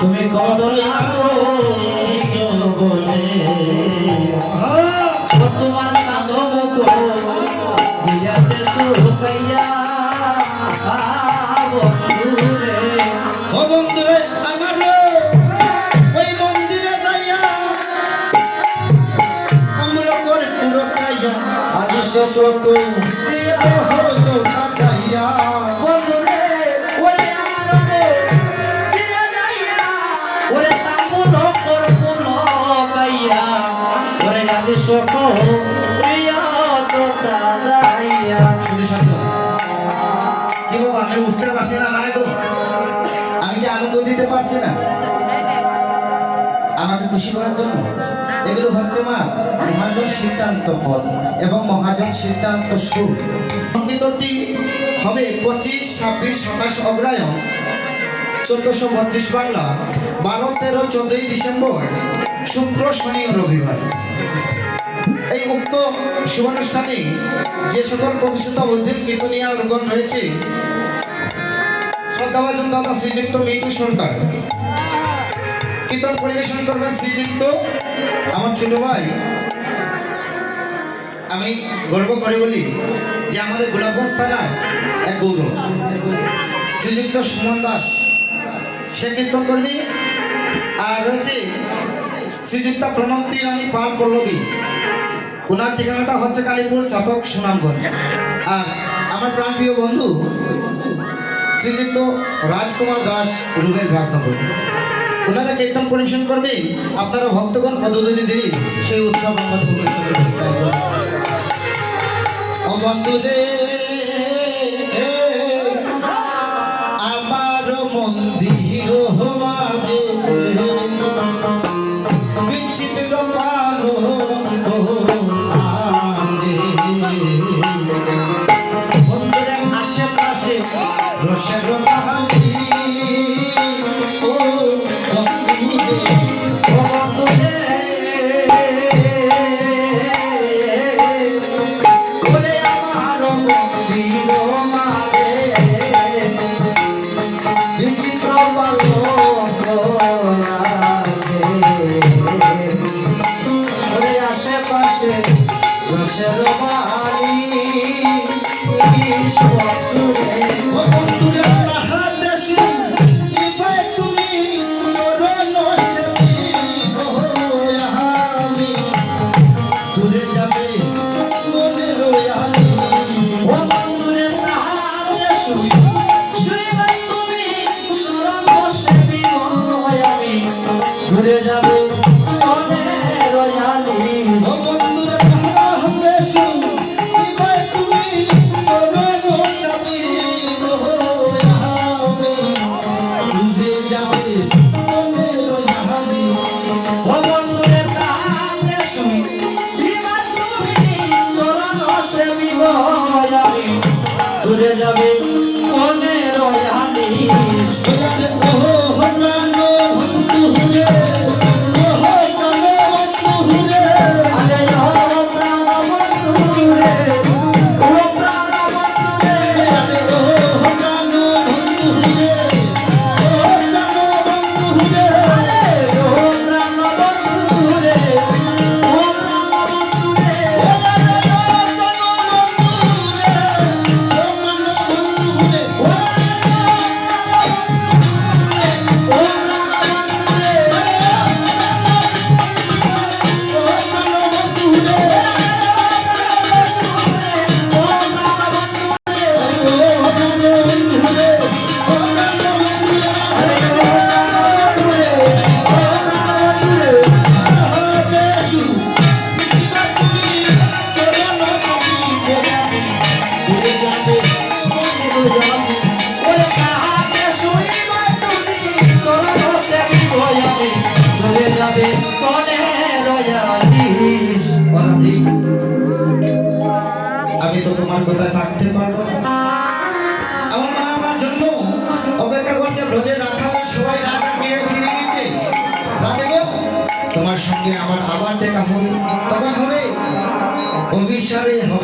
তুমি কত তোমার কাঁদো মুখো গুইয়াতে সুকাইয়া বন্ধুরে। ও বন্ধুরে আমার আমি কি আনন্দ দিতে পারছি না? আমাকে খুশি জন্য। এগুলো হচ্ছে মা, মহাজন সিদ্ধান্ত এবং মহাজন সিদ্ধান্ত সুর হবে পঁচিশ ছাব্বিশ সাতাশ অগ্রায়ণ চোদ্দশো বত্রিশ বাংলা বারো তেরো চোদ্দই ডিসেম্বর শুক্র শনি রবিবার। শুভানুষ্ঠানে যে সকল প্রতিষ্ঠিত বৌদ্ধিক কীর্তনিয়া রোগন রয়েছে শ্রদ্ধাভাজন দাদা শ্রীযুক্ত মিন্টু সরকার। কীর্তন পরিবেশন করবেন শ্রীযুক্ত আমার ছোট ভাই। আমি গর্ব করে বলি যে আমাদের গোলাপগঞ্জ থানার এক গৌরব। শ্রীযুক্ত সুমন দাস, সে কীর্তন করবি। আর রয়েছে শ্রীযুক্ত প্রণতি রানী পাল পল্লবী। ওনার ঠিকানাটা হচ্ছে কালীপুর চাতক সুনামগঞ্জ। আর আমার প্রাণপ্রিয় বন্ধু, শ্রীযুক্ত রাজকুমার দাস রুবেল রাজনগর। ওনারা কীর্তন পরিবেশন করবে, আপনারা ভক্তগণ পদধূলি দিয়ে সেই উৎসব আমরা উপভোগ Shalom. যাবে মনে আমি তো তোমার কোথায় থাকতে পারব আমার মা আমার জন্য অপেক্ষা করছে, রোজে রাখা সবাই তোমার সঙ্গে আমার আবার দেখা হবে। তখন হবে অভিসারে হবে